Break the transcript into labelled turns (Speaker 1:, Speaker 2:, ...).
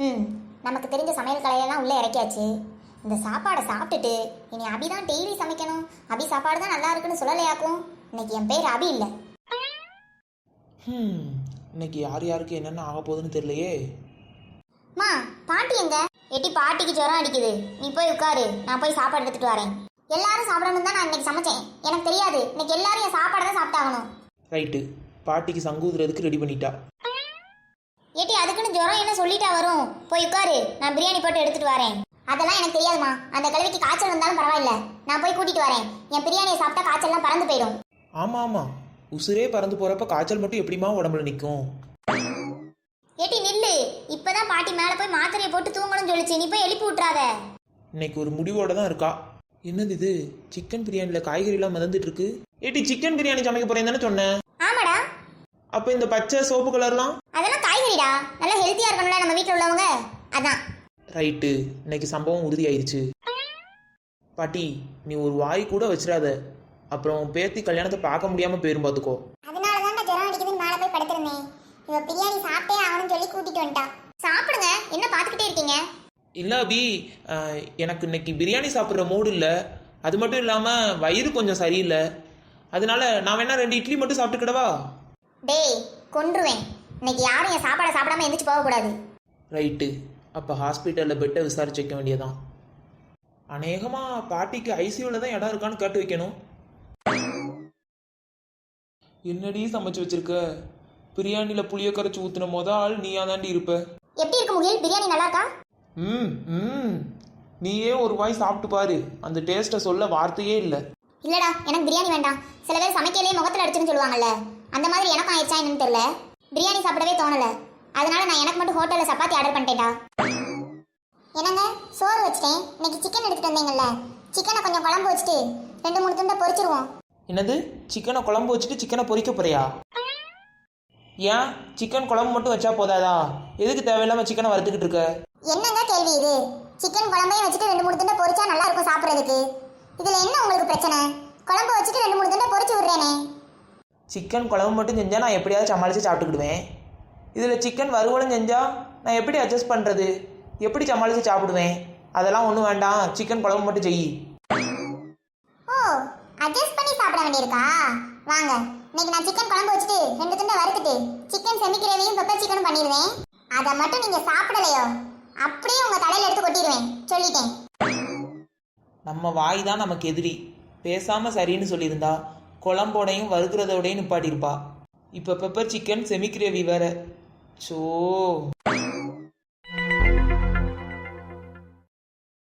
Speaker 1: ம். நமக்கு தெரிஞ்ச சமையல் கலையெல்லாம் உள்ளே இறக்கியாச்சு. இந்த சாப்பாடை சாப்பிட்டுட்டு இனி அபி தான் டெய்லி சமைக்கணும். அபி சாப்பாடு தான் நல்லா இருக்குன்னு சொல்லலையாக்கும் இன்னைக்கு என் பேர் அபி இல்லை.
Speaker 2: ஹம், இன்னைக்கு யார் யாருக்கு என்னென்ன ஆக போகுதுன்னு தெரியலையே.
Speaker 1: மா பாட்டி எங்க? எட்டி பாட்டிக்கு ஜுரம் அடிக்குது. நீ போய் உட்காரு. நான் போய் சாப்பாடு எடுத்துட்டு வரேன். எல்லாரும் சாப்பிடணும் தான் நான் இன்னைக்கு சமைச்சேன். எனக்கு தெரியாது. இன்னைக்கு எல்லாரும் என் சாப்பாடை தான் சாப்பிட்டாகணும்.
Speaker 2: ரைட்டு. பாட்டிக்கு சங்கூதுறதுக்கு ரெடி பண்ணிட்டா.
Speaker 1: ஏட்டி அதுக்குன்னு ஜுரம் என்ன சொல்லிட்டா வரும்? போய் உட்காரு நான் பிரியாணி போட்டு எடுத்துட்டு வரேன். அதெல்லாம் எனக்கு தெரியாதுமா அந்த கிழவிக்கு காய்ச்சல் வந்தாலும் பரவாயில்ல. நான் போய் கூட்டிட்டு வரேன். என் பிரியாணியை சாப்பிட்டா காய்ச்சல்லாம் பறந்து போயிடும்.
Speaker 2: ஆமாம் ஆமாம் உசுரே பறந்து போகிறப்ப காய்ச்சல் மட்டும் எப்படிம்மா உடம்புல நிற்கும்
Speaker 1: ஏட்டி நில்லு. இப்பதான் பாட்டி மேல போய் மாத்திரையை போட்டு தூங்கணும்னு சொல்லிச்சு. நீ போய் எழுப்பி விட்றாத
Speaker 2: இன்னைக்கு ஒரு முடிவோட தான் இருக்கா? என்னது இது? சிக்கன் பிரியாணியில் காய்கறிலாம் மிதந்துட்டு இருக்கு. ஏட்டி சிக்கன் பிரியாணி சமைக்க போறேன் தானே சொன்னேன். அப்போ இந்த பச்சை சோப்பு கலர்லாம்?
Speaker 1: அதெல்லாம் காய்கறிடா. நல்லா ஹெல்த்தியா இருக்கணும்ல நம்ம வீட்ல உள்ளவங்க. அதான்.
Speaker 2: ரைட்டு இன்னைக்கு சம்பவம் உறுதியாயிருச்சு. பாட்டி நீ ஒரு வாய் கூட வச்சிடாத. அப்புறம் பேத்தி கல்யாணத்தை பார்க்க முடியாமல் போயிரும் பார்த்துக்கோ
Speaker 1: அதனால தான் ஜுரம் அடிக்குதுன்னு மேல போய் படுத்திருந்தேன். இவ பிரியாணி சாப்பிட்டே ஆகணும்னு சொல்லி கூட்டிட்டு வந்துட்டா. சாப்பிடுங்க. என்ன பார்த்துக்கிட்டே இருக்கீங்க?
Speaker 2: இல்லை அபி அஹ், எனக்கு இன்னைக்கு பிரியாணி சாப்பிட்ற மூடு இல்லை. அது மட்டும் இல்லாமல் வயிறு கொஞ்சம் சரியில்லை. அதனால நான் வேணா ரெண்டு இட்லி மட்டும் சாப்பிட்டுக்கிடவா?
Speaker 1: டேய் கொன்றுவேன். இன்னைக்கு யாரும் என் சாப்பாடை சாப்பிடாம எந்திரிச்சு போகக்கூடாது.
Speaker 2: ரைட்டு. அப்போ ஹாஸ்பிட்டலில் பெட்டை விசாரிச்சு வைக்க வேண்டியதான் அநேகமாக பாட்டிக்கு ஐசியூவில் தான் இடம் இருக்கான்னு கேட்டு வைக்கணும். என்னடி சமைச்சு வச்சிருக்க? பிரியாணியில் புளிய கரைச்சி ஊற்றின மொத ஆள் நீயா தாண்டி இருப்ப.
Speaker 1: எப்படி இருக்கு முகில்? பிரியாணி நல்லா இருக்கா?
Speaker 2: ம் ம். நீயே ஒரு வாய் சாப்பிட்டு பாரு. அந்த டேஸ்ட்டை சொல்ல வார்த்தையே இல்லை.
Speaker 1: இல்லடா எனக்கு பிரியாணி வேண்டாம். சில பேர் சமைக்கலையே முகத்துல அடிச்சுன்னு சொல்லுவாங்கல்ல. அந்த மாதிரி எனக்கும் ஆயிடுச்சா என்னன்னு தெரியல. பிரியாணி சாப்பிடவே தோணல. அதனால நான் எனக்கு மட்டும் ஹோட்டல்ல சப்பாத்தி ஆர்டர் பண்ணிட்டேன்டா. என்னங்க? சோறு வச்சிட்டேன். இன்னைக்கு சிக்கன் எடுத்துட்டு வந்தீங்கல்ல. சிக்கனை கொஞ்சம் குழம்பு வச்சுட்டு ரெண்டு மூணு துண்டை பொரிச்சிருவோம்.
Speaker 2: என்னது? சிக்கனை குழம்பு வச்சுட்டு சிக்கனை பொரிக்க போறியா? ஏன்? சிக்கன் குழம்பு மட்டும் வச்சா போதாதா? எதுக்கு தேவையில்லாம சிக்கனை வறுத்துக்கிட்டு இருக்க?
Speaker 1: என்னங்க கேள்வி இது? சிக்கன் குழம்பையும் வச்சுட்டு ரெண்டு மூணு துண்டை பொரிச்சா நல்லா இருக்கும் சாப்பிட்றதுக்கு. இதுல என்ன உங்களுக்கு பிரச்சனை? குழம்பு வச்சுட்டு ரெண்டு மூணு துண்டை பொரிச்சு விடுறேனே
Speaker 2: சிக்கன் குழம்பு மட்டும் செஞ்சா நான் எப்படியாவது சமாளித்து சாப்பிட்டுக்கிடுவேன். இதில் சிக்கன் வறுவலும் செஞ்சா நான் எப்படி அட்ஜஸ்ட் பண்ணுறது எப்படி சமாளித்து சாப்பிடுவேன்? அதெல்லாம் ஒன்றும் வேண்டாம். சிக்கன் குழம்பு மட்டும் செய்.
Speaker 1: ஓ அட்ஜஸ்ட் பண்ணி சாப்பிட வேண்டியிருக்கா? வாங்க இன்னைக்கு நான் சிக்கன் குழம்பு வச்சுட்டு ரெண்டு துண்டை வறுத்துட்டு சிக்கன் செமி கிரேவியும் பெப்பர் சிக்கனும் பண்ணிடுவேன். அதை மட்டும் நீங்க சாப்பிடலையோ அப்படியே உங்க தலையில எடுத்து கொட்டிடுவேன். சொல்லிட்டேன்.
Speaker 2: நம்ம வாய் தான் நமக்கு எதிரி. பேசாமல் சரின்னு சொல்லியிருந்தா குழம்போடையும் வறுக்கிறதோடையும் நிப்பாட்டியிருப்பா. இப்போ பெப்பர் சிக்கன் செமி கிரேவி வேற. ஸோ